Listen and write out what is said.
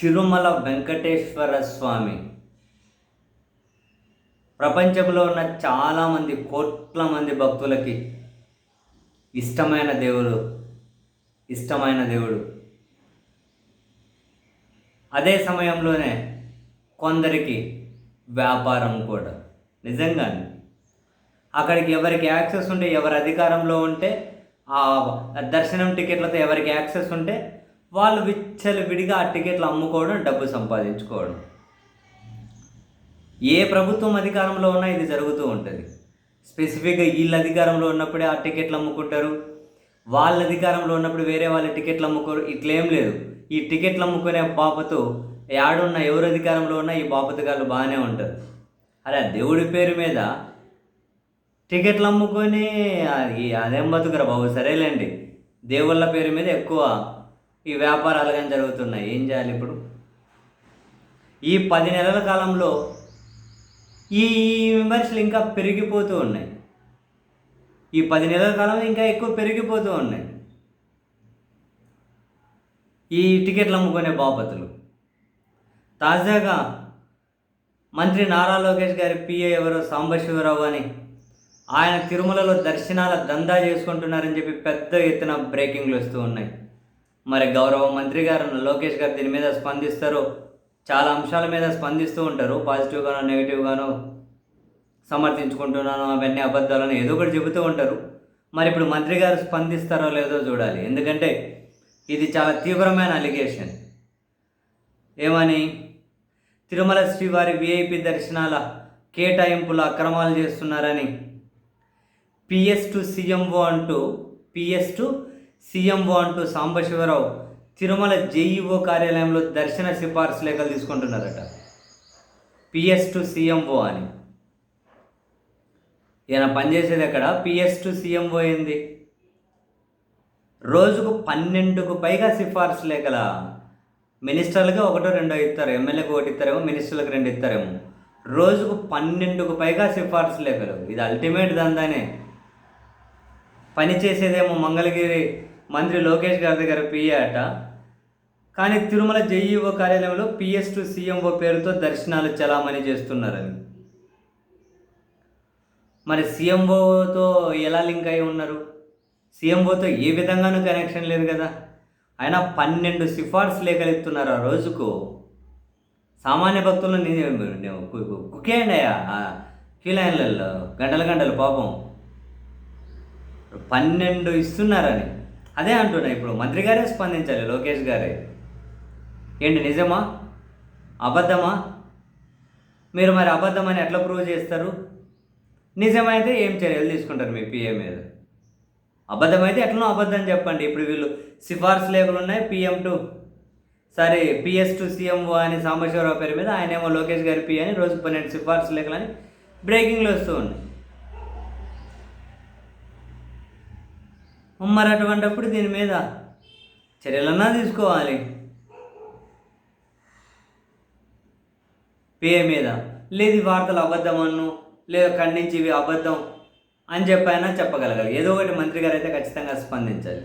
తిరుమల వెంకటేశ్వర స్వామి. ప్రపంచంలో ఉన్న చాలామంది కోట్ల మంది భక్తులకి ఇష్టమైన దేవుడు ఇష్టమైన దేవుడు. అదే సమయంలోనే కొందరికి వ్యాపారం కూడా నిజంగా అక్కడికి ఎవరికి యాక్సెస్ ఉంటే ఎవరి అధికారంలో ఉంటే ఆ దర్శనం టికెట్లతో ఎవరికి యాక్సెస్ ఉంటే వాళ్ళు విచ్చలు విడిగా ఆ టికెట్లు అమ్ముకోవడం డబ్బు సంపాదించుకోవడం. ఏ ప్రభుత్వం అధికారంలో ఉన్నా ఇది జరుగుతూ ఉంటుంది. స్పెసిఫిక్గా వీళ్ళ అధికారంలో ఉన్నప్పుడే ఆ టికెట్లు అమ్ముకుంటారు. వాళ్ళ అధికారంలో ఉన్నప్పుడు వేరే వాళ్ళ టికెట్లు అమ్ముకోరు. ఇట్లేం లేదు. ఈ టికెట్లు అమ్ముకునే బాపతు యాడున్న ఎవరు అధికారంలో ఉన్నా ఈ బాపతగాళ్ళు బాగానే ఉంటారు. అరే దేవుడి పేరు మీద టికెట్లు అమ్ముకొని అదేం బతుకురా బాబు? సరేలేండి. దేవుళ్ళ పేరు మీద ఎక్కువ ఈ వ్యాపారాలు కానీ జరుగుతున్నాయి. ఏం చేయాలి ఇప్పుడు? ఈ పది నెలల కాలంలో ఈ విమర్శలు ఇంకా పెరిగిపోతూ ఉన్నాయి. ఈ పది నెలల కాలంలో ఇంకా ఎక్కువ పెరిగిపోతూ ఉన్నాయి. ఈ టికెట్లు అమ్ముకునే బాపతులు. తాజాగా మంత్రి నారా లోకేష్ గారి పిఏ ఎవరో? సాంబశివరావు అని. ఆయన తిరుమలలో దర్శనాల దందా చేసుకుంటున్నారని చెప్పి పెద్ద ఎత్తున బ్రేకింగ్లు వస్తూ ఉన్నాయి. మరి గౌరవ మంత్రి గారు లోకేష్ గారు దీని మీద స్పందిస్తారో. చాలా అంశాల మీద స్పందిస్తూ ఉంటారు. పాజిటివ్గానో నెగిటివ్గానో సమర్థించుకుంటున్నాను అవన్నీ అబద్ధాలను ఏదో ఒకటి చెబుతూ ఉంటారు. మరి ఇప్పుడు మంత్రి గారు స్పందిస్తారో లేదో చూడాలి. ఎందుకంటే ఇది చాలా తీవ్రమైన అలిగేషన్ ఏమని? తిరుమల శ్రీవారి విఐపి దర్శనాల కేటాయింపుల అక్రమాలు చేస్తున్నారని. పిఎస్ టు సీఎంఓ అంటూ పిఎస్ టు సీఎంఓ అంటూ సాంబశివరావు తిరుమల జేఈఓ కార్యాలయంలో దర్శన సిఫార్సు లేఖలు తీసుకుంటున్నారట. పిఎస్ టు సీఎంఓ అని. ఈయన పనిచేసేది ఎక్కడ? పిఎస్ టు సీఎంఓ ఏంది? రోజుకు పన్నెండుకు పైగా సిఫార్సు లేఖల. మినిస్టర్లుగా ఒకటో రెండో ఇస్తారు ఎమ్మెల్యేకి ఒకటి ఇస్తారేమో మినిస్టర్లకు రెండు ఇస్తారేమో. రోజుకు పన్నెండుకు పైగా సిఫార్సు లేఖలు. ఇది అల్టిమేట్ దందానే. పని చేసేదేమో మంగళగిరి మంత్రి లోకేష్ గారి దగ్గర పిఏ అట. కానీ తిరుమల జేఈఓ కార్యాలయంలో పిఎస్ టు సీఎంఓ పేరుతో దర్శనాలు చలామణి చేస్తున్నారని. మరి సీఎంఓతో ఎలా లింక్ అయి ఉన్నారు? సీఎంఓతో ఏ విధంగానూ కనెక్షన్ లేదు కదా. ఆయన పన్నెండు సిఫార్సు లేఖలు ఇస్తున్నారు ఆ రోజుకు. సామాన్య భక్తులను కుకేయండి అయ్యా క్యూ లైన్లలో గంటల గంటలు పాపం. పన్నెండు ఇస్తున్నారని. అదే అంటున్నా ఇప్పుడు మంత్రి గారే స్పందించాలి లోకేష్ గారే. ఏంటి నిజమా? అబద్ధమా? మీరు మరి అబద్ధమని ఎట్లా ప్రూవ్ చేస్తారు? నిజమైతే ఏం చర్యలు తీసుకుంటారు మీ పిఏ మీద? అబద్ధమైతే ఎట్లనో అబద్ధం చెప్పండి. ఇప్పుడు వీళ్ళు సిఫార్సు లేఖలు ఉన్నాయి పిఎం టు. సరే పిఎస్ టు సీఎంఓ అని సాంబశివరావు పేరు మీద ఆయన ఏమో లోకేష్ గారి పి అని రోజు పన్నెండు సిఫార్సు లేఖలు అని బ్రేకింగ్లో వస్తూ ఉన్నాయి. మరి అటువంటప్పుడు దీని మీద చర్యలన్నా తీసుకోవాలి. పే మీద. లేదు వార్తలు వార్తలు అబద్ధమన్ను లేదు ఖండించి ఇవి అబద్ధం అని చెప్పైనా చెప్పగలగాలి. ఏదో ఒకటి మంత్రి గారు అయితే ఖచ్చితంగా స్పందించాలి.